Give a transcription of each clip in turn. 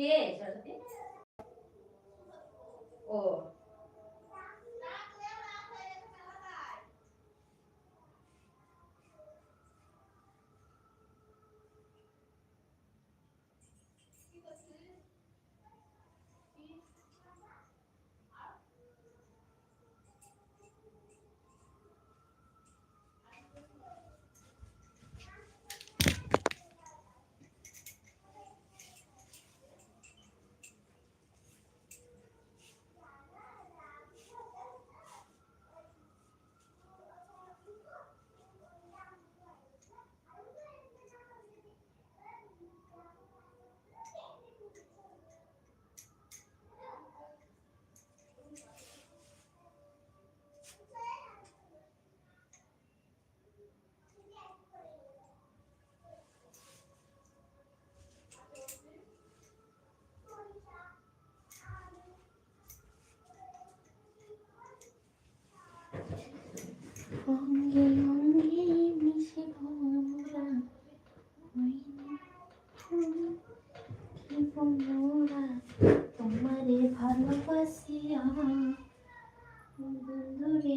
¿Qué? মোরা তোমারে ভালোবাসিয়া বন্ধুরে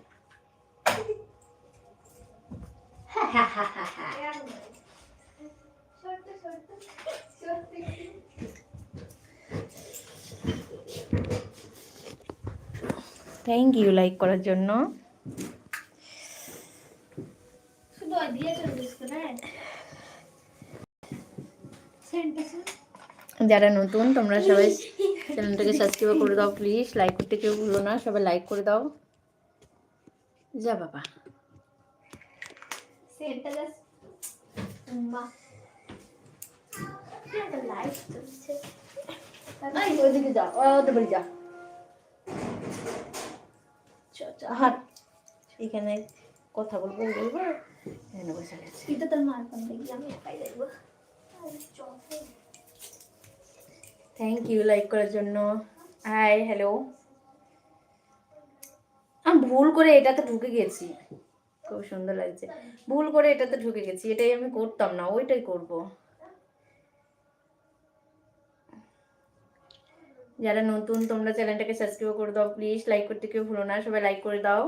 থ্যাংক ইউ লাইক করার জন্য। যারা নতুন তোমরা সবাই চ্যানেলটাকে সাবস্ক্রাইব করে দাও প্লিজ লাইক করতে কেউ ভুলো না সবাই লাইক করে দাও। যা বাবা। সেন্টা জাস্ট মা লাইট চলছে ওইদিকে যা ওদের বাড়ি যা হাট এখানে কথা বলব বলব। এখানে বসে গেছে। এটা তোর মার ফোন দেখি আমি একাই থ্যাংক ইউ লাইক করার জন্য। হাই হ্যালো আমি ভুল করে এটাতে ঢুকে গেছি। খুব সুন্দর লাগছে। ভুল করে এটাতে ঢুকে গেছি, এটাই আমি করতাম না, ওইটাই করব। যারা নতুন, তোমরা চ্যানেলটাকে সাবস্ক্রাইব করে দাও প্লিজ লাইক করতে কেউ ভুলো না, সবাই লাইক করে দাও।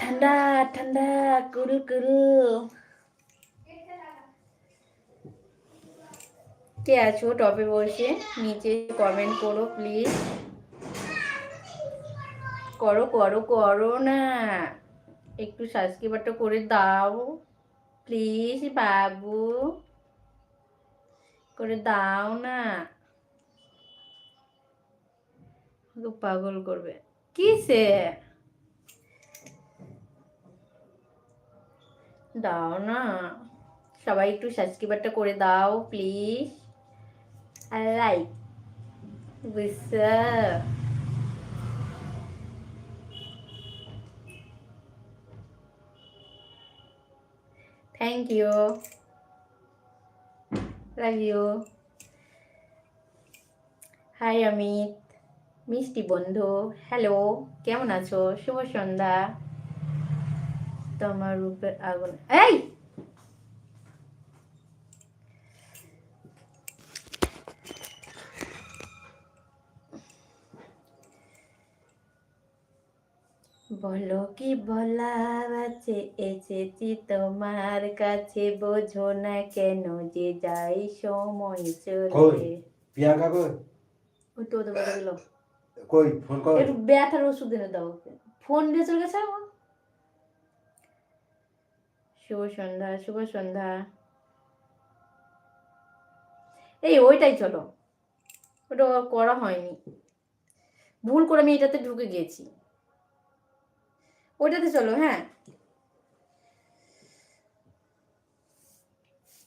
ঠান্ডা ঠান্ডা, কুল কুল। কে আছো টপে বসে, নিচে কমেন্ট করো প্লিজ করো করো করো না। একটু সাবস্ক্রাইবারটা করে দাও প্লিজ বাবু। করে দাও না। পাগল করবে। কিসে? দাও না। সবাই একটু সাবস্ক্রাইবারটা করে দাও প্লিজ আর লাইক বুঝছ thank you love you hi Amit মিষ্টি বন্ধু হ্যালো কেমন আছো? শুভ সন্ধ্যা। তোমার রূপের আগুন। এই! বলো কি বলার আছে? এসেছি তোমার কাছে বোঝো না কেন যে যাই সময় চলে। কই? পিয়া কাকু ওই তো ওদের বাড়ি গেলো কই? ফোন কর। একটু ব্যথার ওষুধ এনে দাও ফোন দিয়ে চলে গেছে আমার শুভ সন্ধ্যা শুভ সন্ধ্যা। এই ওইটাই চলো। ওটা করা হয়নি। ভুল করে আমি এটাতে ঢুকে গিয়েছি ওইটাতে চলো হ্যাঁ।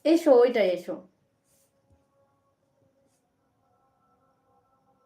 এসো ওইটাই এসো।